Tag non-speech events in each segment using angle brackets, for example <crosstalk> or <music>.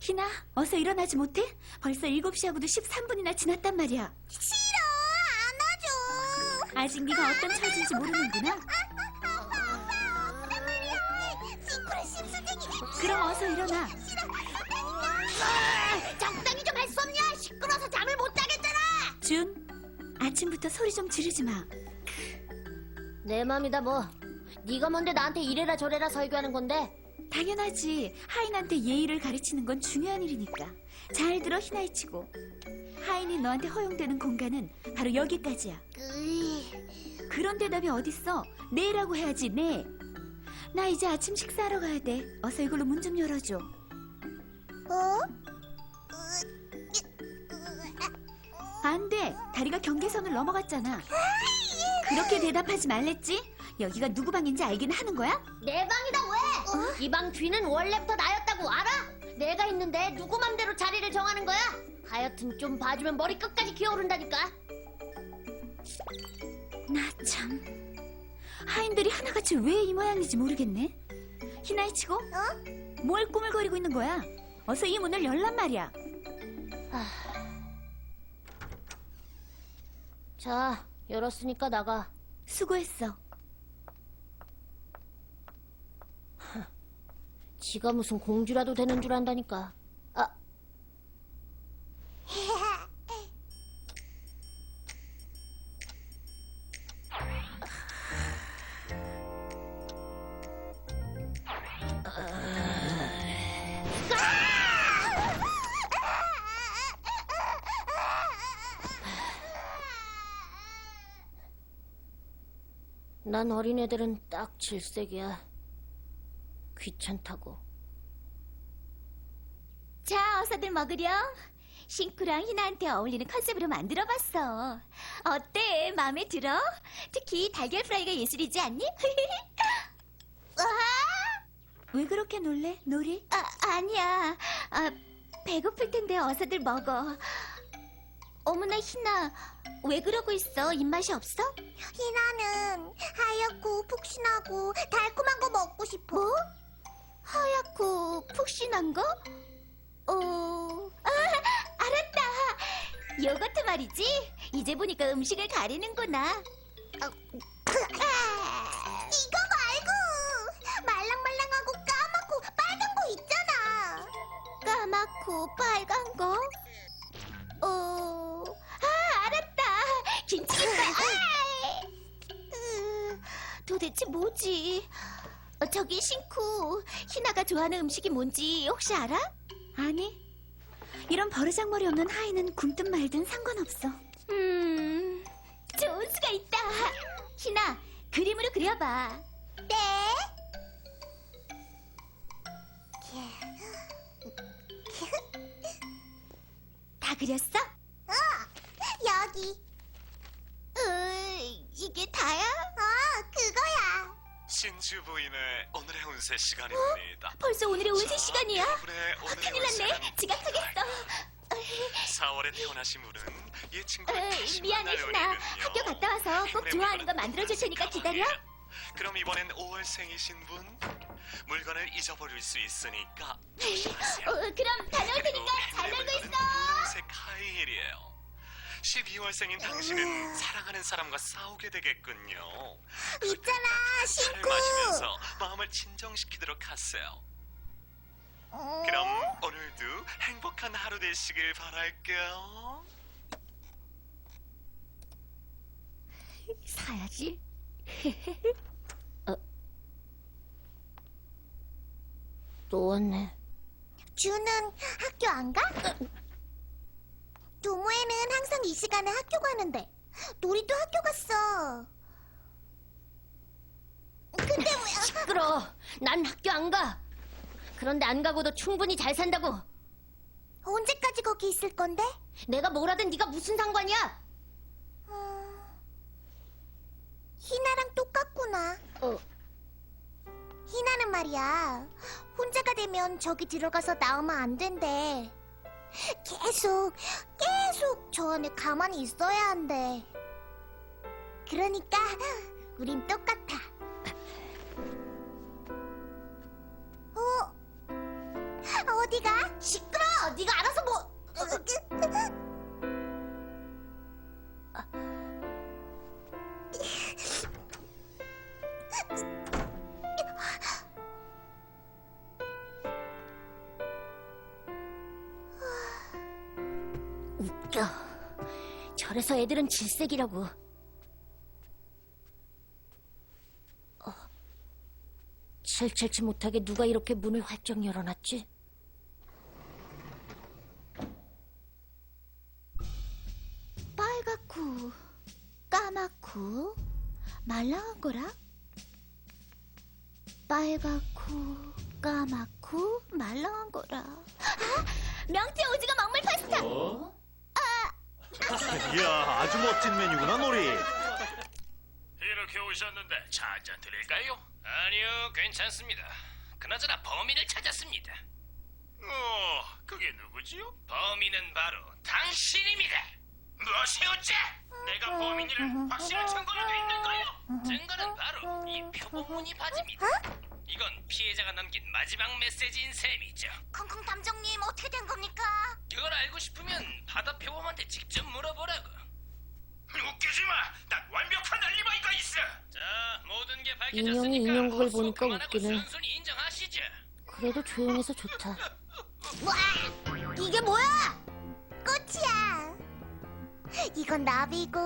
희나, 어서 일어나지 못해? 벌써 7시하고도 13분이나 지났단 말이야. 싫어! 안아줘! 아진기가 어떤 처지인지 모르는구나. 아, 어서 일어나. 적당히 좀 할 수 없냐 시끄러워서 잠을 못 자겠잖아 준, 아침부터 소리 좀 지르지 마. 내 맘이다 뭐. 네가 뭔데 나한테 이래라 저래라 설교하는 건데? 당연하지. 하인한테 예의를 가르치는 건 중요한 일이니까. 잘 들어, 희나이치고. 하인이 너한테 허용되는 공간은 바로 여기까지야. 으이, 그런 대답이 어딨어? 네라고 해야지, 네. 나 이제 아침 식사하러 가야 돼. 어서 이걸로 문 좀 열어줘. 어? 안 돼. 다리가 경계선을 넘어갔잖아. 그렇게 대답하지 말랬지? 여기가 누구 방인지 알긴 하는 거야? 내 방이다 왜? 이 방 뒤는 원래부터 나였다고 알아? 내가 있는데 누구 맘대로 자리를 정하는 거야? 하여튼 좀 봐주면 머리 끝까지 기어오른다니까. 나 참. 하인들이 하나같이 왜 이 모양인지 모르겠네. 희나이치고? 어? 뭘 꾸물거리고 있는 거야? 어서 이 문을 열란 말이야. 자, 열었으니까 나가. 수고했어. 지가 무슨 공주라도 되는 줄 안다니까. 난 어린애들은 딱 질색이야. 귀찮다고. 자, 어서들 먹으렴. 싱크랑 희나한테 어울리는 컨셉으로 만들어봤어. 어때? 마음에 들어? 특히 달걀 프라이가 예술이지 않니? <laughs> 와! 왜 그렇게 놀래, 놀이? 아, 아니야. 아, 배고플 텐데 어서들 먹어. 어머나, 희나. 왜 그러고 있어? 입맛이 없어? 희나는 하얗고 푹신하고 달콤한 거 먹고 싶어 뭐? 하얗고 푹신한 거? 어, 아, 알았다. 요거트 말이지. 이제 보니까 음식을 가리는구나. 이 좋아하는 음식이 뭔지 혹시 알아? 아니. 이런 버르장머리 없는 하이는 굶든 말든 상관없어. 음, 좋은 수가 있다. 희나, 그림으로 그려봐. 네 다 그렸어? 여기 으, 이게 다야? 어 신주 부인의 오늘의 운세 시간입니다. 벌써 오늘의 운세 자, 시간이야? 여러분의 오늘의 큰일 났네. 운세는 지각하겠어. 4월에 태어나신 분은 이 친구 에이, 미안해, 희나. 학교 갔다 와서 꼭 좋아하는 거 만들어줄 테니까 기다려. 그럼 이번엔 5월생이신 분 물건을 잊어버릴 수 있으니까 어, 조심하세요. 그럼 다녀올 테니까 잘 놀고 있어. 붉은색 카이엘이에요. 12월생인 당신은 사랑하는 사람과 싸우게 되겠군요. 있잖아 차를 싱쿠 마시면서 마음을 진정시키도록 하세요. 어, 그럼 오늘도 행복한 하루 되시길 바랄게요. 사야지. <laughs> 또 왔네. 주는 학교 안 가? 도모에는 항상 이 시간에 학교 가는데 놀이도 학교 갔어 근데 왜 시끄러. 난 학교 안 가. 그런데 안 가고도 충분히 잘 산다고. 언제까지 거기 있을 건데? 내가 뭘 하든 네가 무슨 상관이야? 어, 희나랑 똑같구나. 어, 희나는 말이야. 혼자가 되면 저기 들어가서 나오면 안 된대. 계속, 계속 저 안에 가만히 있어야 한대. 그러니까 우린 똑같아. 어? 어디가? 시끄러! 네가 알아서 뭐... 애들은 질색이라고. 어. 칠칠치 못하게 누가 이렇게 문을 활짝 열어놨지? 오셨는데 차 한잔 드릴까요? 아니요, 괜찮습니다. 그나저나 범인을 찾았습니다. 어, 그게 누구지요? 범인은 바로 당신입니다. 무엇이 어째? 내가 범인이를 확실한 증거라도 있는가요? 증거는 바로 이 표본무늬 바지입니다. 이건 피해자가 남긴 마지막 메시지인 셈이죠. 콩콩 탐정님 어떻게 된 겁니까? 그걸 알고 싶으면 바다 표범한테 직접 물어보라고. 웃기지 마. 난 완벽한 알리바이가 있어. 자, 모든 게 밝혀졌으니까 인형이 인형극을 헛소 보니까 그만하고 웃기네. 순순히 인정하시죠. 그래도 조용해서 좋다. <laughs> 와, 이게 뭐야? 꽃이야. 이건 나비고,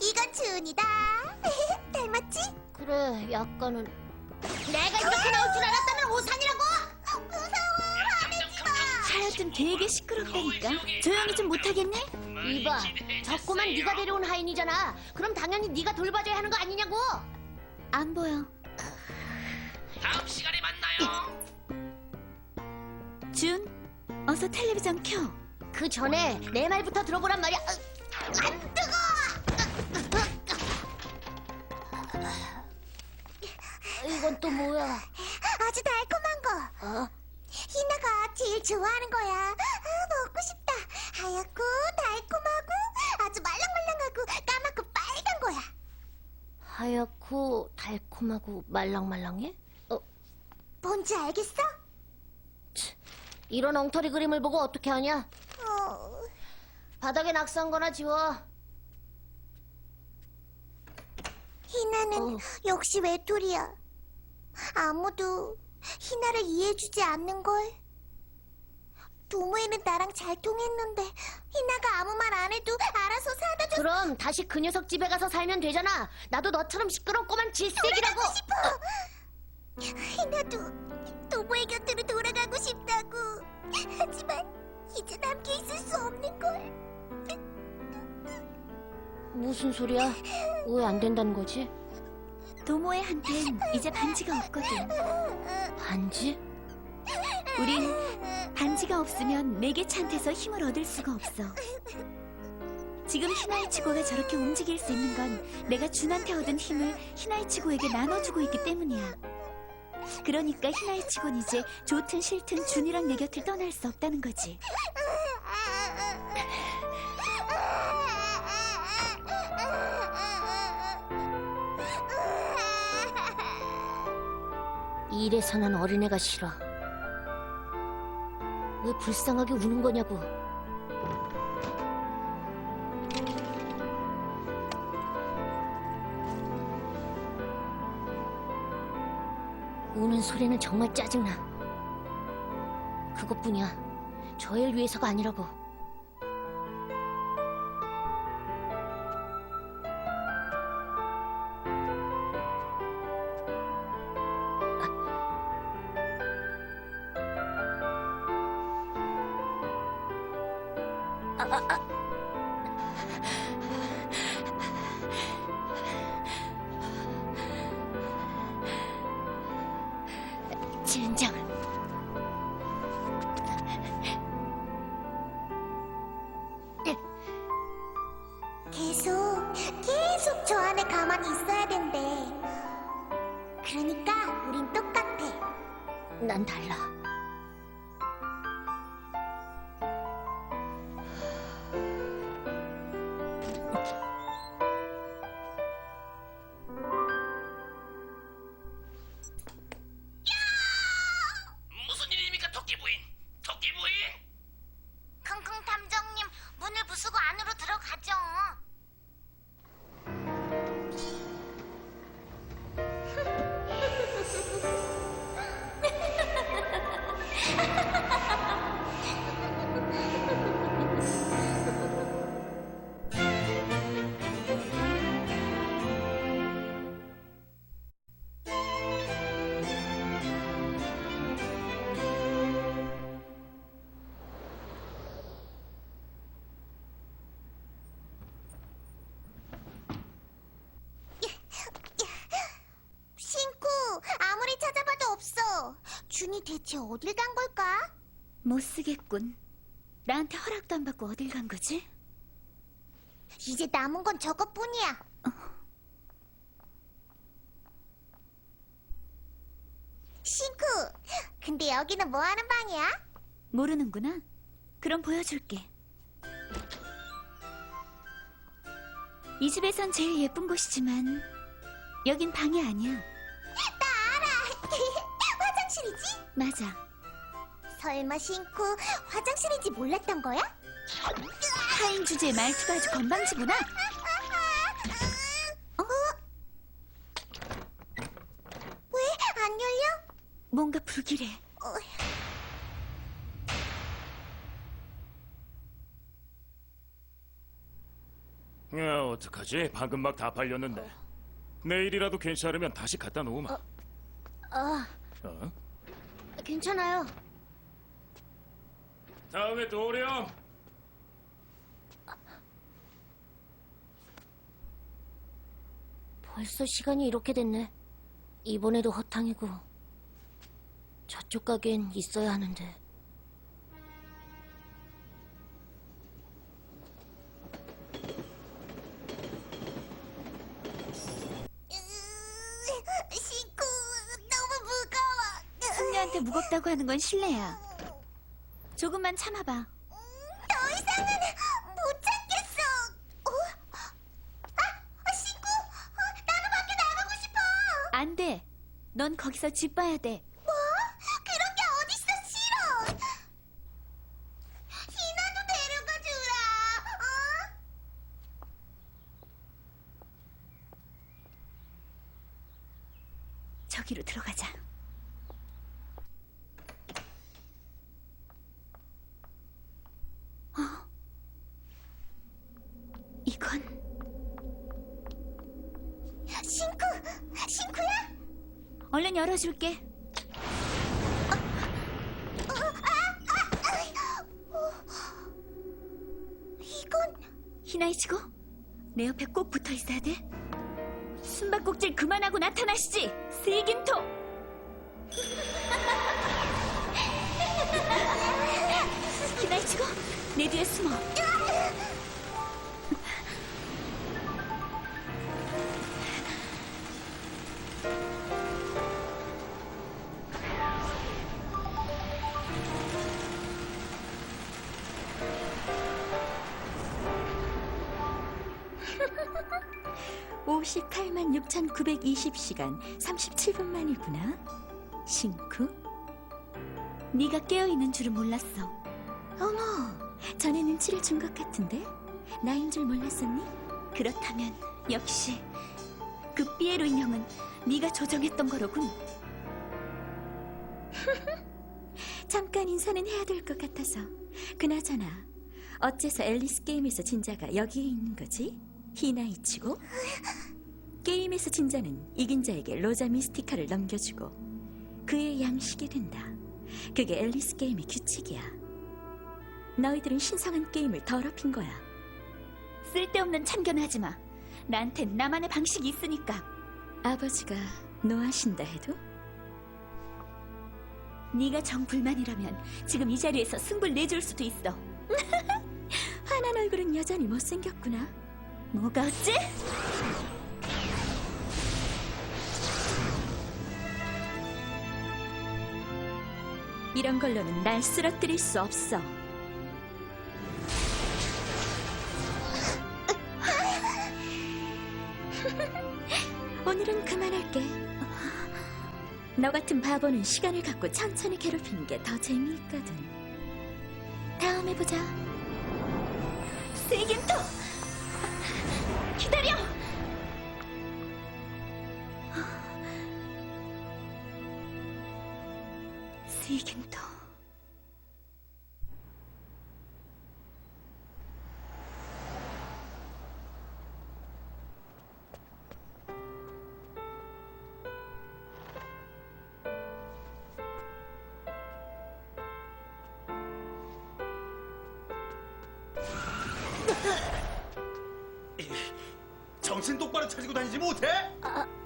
이건 준이다. <laughs> 닮았지? 그래, 약간은. 내가 이렇게 나올 줄 알았다면 오산이라고! 하여튼 되게 시끄럽다니까. 조용히 좀 못하겠네? 이봐, 저 꼬만 네가 데려온 하인이잖아. 그럼 당연히 네가 돌봐줘야 하는 거 아니냐고! 안 보여. 다음 시간에 만나요. 준, 어서 텔레비전 켜. 그 전에 내 말부터 들어보란 말이야. 으, 안 뜨거! 이건 또 뭐야? 아주 달콤한 거. 어? 희나가 제일 좋아하는 거야. 아, 먹고 싶다. 하얗고 달콤하고 아주 말랑말랑하고 까맣고 빨간 거야. 하얗고 달콤하고 말랑말랑해? 어, 뭔지 알겠어? 이런 엉터리 그림을 보고 어떻게 하냐? 어, 바닥에 낙서한 거나 지워. 희나는 어. 역시 외톨이야. 아무도 희나를 이해해주지 않는 걸. 도모에는 나랑 잘 통했는데 희나가 아무 말 안 해도 알아서 사다 줬. 그럼 다시 그 녀석 집에 가서 살면 되잖아. 나도 너처럼 시끄럽고만 질색이라고. 싶어. 희나도 도모의 곁으로 돌아가고 싶다고. 하지만 이제 함께 있을 수 없는 걸. 무슨 소리야? 왜 안 된다는 거지? 도모의 한텐 이제 반지가 없거든. 반지? 우린 반지가 없으면 매개차한테서 힘을 얻을 수가 없어. 지금 히나이치고가 저렇게 움직일 수 있는 건 내가 준한테 얻은 힘을 히나이치고에게 나눠주고 있기 때문이야. 그러니까 히나이치고는 이제 좋든 싫든 준이랑 내 곁을 떠날 수 없다는 거지. 이래서 난 어린애가 싫어. 왜 불쌍하게 우는 거냐고. 우는 소리는 정말 짜증나. 그것뿐이야. 저 애를 위해서가 아니라고. 어딜 간 걸까? 못 쓰겠군. 나한테 허락도 안 받고 어딜 간 거지? 이제 남은 건 저것뿐이야. 신쿠, 근데 여기는 뭐 하는 방이야? 모르는구나. 그럼 보여줄게. 이 집에선 제일 예쁜 곳이지만 여긴 방이 아니야. 화장실이지? 맞아. 설마 신쿠 화장실인지 몰랐던 거야? 타인 주제에 말투가 아주 건방지구나. 어? 왜 안 열려? 뭔가 불길해. 어, 야, 어떡하지? 방금 막 다 팔렸는데. 내일이라도 괜찮으면 다시 갖다 놓으마. 아, 어? 괜찮아요. 다음에 또 오렴. 벌써 시간이 이렇게 됐네. 이번에도 허탕이고. 저쪽 가게엔 있어야 하는데. 하는 건 실례야. 조금만 참아봐. 더 이상은 못 참겠어. 어? 아, 아, 신구, 어, 나도 밖에 나가고 싶어. 안 돼. 넌 거기서 집 봐야 돼. 뭐? 그런 게 어딨어, 싫어. 희나도 데려가 주라. 어? 저기로 들어가자. 어? 이건 신구, 신구야? 어. 이건 히나이치고 내 옆에 꼭 붙어 있어야 돼. 숨바꼭질 그만하고 나타나시지. 세긴토. 히나이치고 <laughs> 내 뒤에 숨어. (58만 6,920시간) (37분) 만이구나. 싱쿠 네가 깨어있는 줄은 몰랐어. 어머 전에 눈치를 준 것 같은데? 나인 줄 몰랐었니? 그렇다면 역시 그 삐에로 인형은 네가 조정했던 거로군. <laughs> 잠깐 인사는 해야 될 것 같아서. 그나저나 어째서 앨리스 게임에서 진자가 여기에 있는 거지? 히나이치고? 게임에서 진자는 이긴 자에게 로자 미스티카를 넘겨주고 그의 양식이 된다. 그게 앨리스 게임의 규칙이야. 너희들은 신성한 게임을 더럽힌 거야. 쓸데없는 참견하지 마. 나한텐 나만의 방식이 있으니까. 아버지가 노하신다 해도? 네가 정 불만이라면 지금 이 자리에서 승부를 내줄 수도 있어. <laughs> 화난 얼굴은 여전히 못생겼구나. 뭐가 어째? 이런 걸로는 날 쓰러뜨릴 수 없어. 오늘은 그만할게. 너 같은 바보는 시간을 갖고 천천히 괴롭히는 게 더 재미있거든. 다음에 보자. 세겐토! 기다려! 쓰이긴다. 정신 똑바로 차리고 다니지 못해? 아...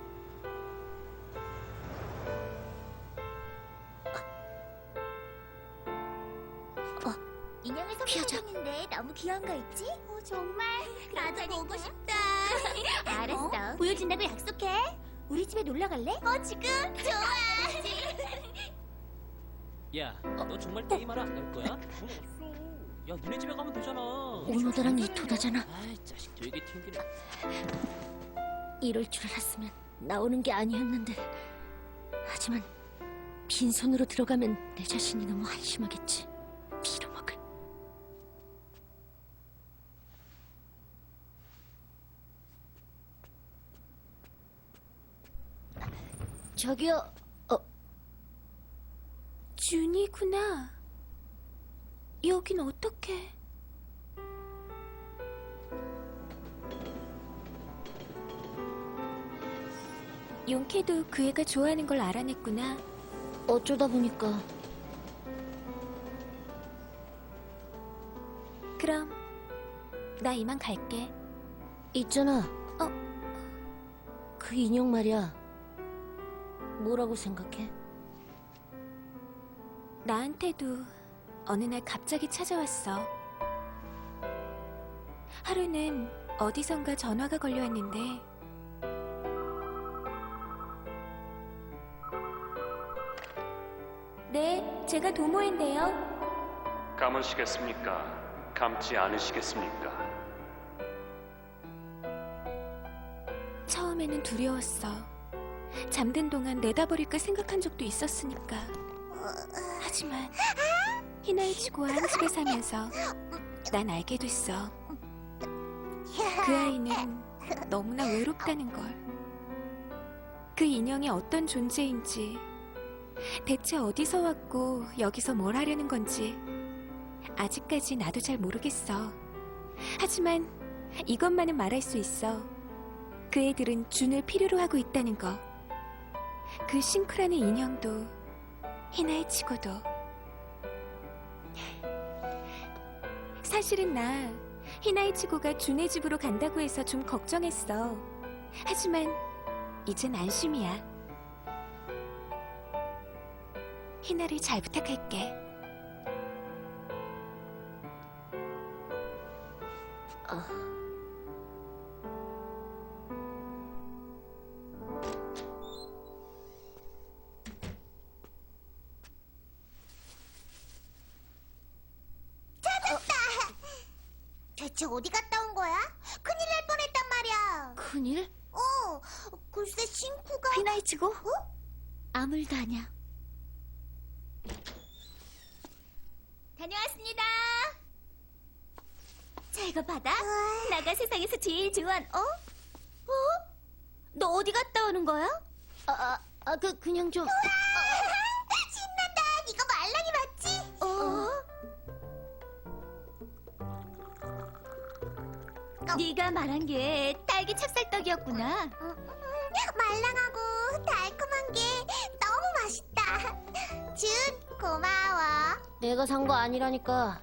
보고 싶다. <laughs> 알았어. 보여준다고 약속해. 우리 집에 놀러 갈래? 어, 지금 좋아. 야, 너 정말 게임 하러 안 갈 거야? 돈 없어. 야, 니네 집에 가면 되잖아. 오노다랑 이토다잖아. 아이, 자식 되게 튕기네. 이럴 줄 알았으면 나오는 게 아니었는데. 하지만 빈손으로 들어가면 내 자신이 너무 한심하겠지. 저기요, 어, 준이구나. 여긴 어떻게? 용케도 그 애가 좋아하는 걸 알아냈구나. 어쩌다 보니까 그럼 나 이만 갈게. 있잖아. 어? 그 인형 말이야. 뭐라고 생각해? 나한테도 어느 날 갑자기 찾아왔어. 하루는 어디선가 전화가 걸려왔는데 네, 제가 도모인데요. 감으시겠습니까? 감지 않으시겠습니까? 처음에는 두려웠어. 잠든 동안 내다버릴까 생각한 적도 있었으니까. 하지만 희나이치고와 한 집에 사면서 난 알게 됐어. 그 아이는 너무나 외롭다는 걸. 그 인형이 어떤 존재인지, 대체 어디서 왔고 여기서 뭘 하려는 건지 아직까지 나도 잘 모르겠어. 하지만 이것만은 말할 수 있어. 그 애들은 준을 필요로 하고 있다는 거. 그 싱크라는 인형도 희나의 치고도. 사실은 나 희나의 치고가 준의 집으로 간다고 해서 좀 걱정했어. 하지만 이젠 안심이야. 희나를 잘 부탁할게. 대체 어디 갔다 온 거야? 큰일 날 뻔했단 말이야. 큰일? 어, 글쎄 싱크가 희나이 치고? 아무 일도 아니야. 다녀왔습니다. 자, 이거 받아. 나가 세상에서 제일 좋아한, 어? 어? 너 어디 갔다 오는 거야? 아, 아, 아, 그, 그냥 좀. 신난 네가 말한 게 딸기 찹쌀떡이었구나. 음, 말랑하고 달콤한 게 너무 맛있다. 준 고마워. 내가 산 거 아니라니까.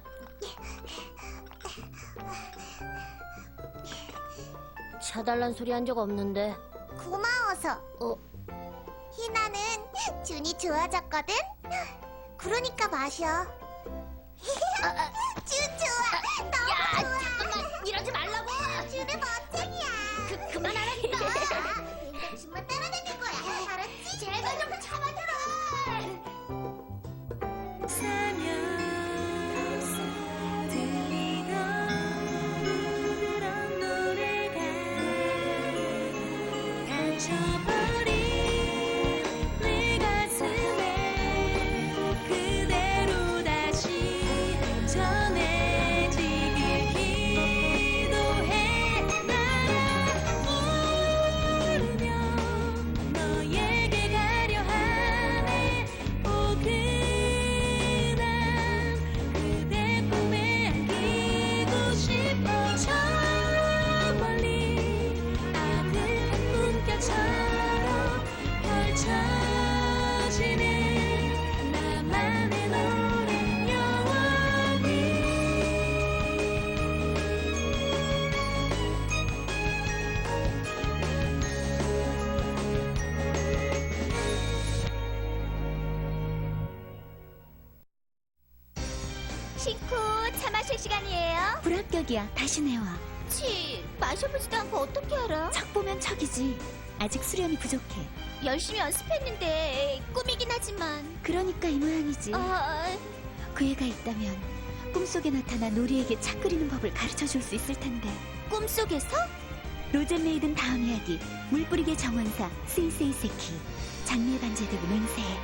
사달란 소리 한 적 없는데. 고마워서. 어, 희나는 준이 좋아졌거든. 그러니까 마셔. 준 불합격이야. 다시 내와. 치, 마셔보지도 않고 어떻게 알아? 척 보면 척이지. 아직 수련이 부족해. 열심히 연습했는데 꿈이긴 하지만. 그러니까 이 모양이지. 그 애가 있다면 꿈속에 나타나 노리에게 차 끓이는 법을 가르쳐 줄 수 있을 텐데. 꿈속에서? 로젠메이든 다음 이야기 물뿌리개 정원사 세이세이세키 장미에 반제되고 맹세해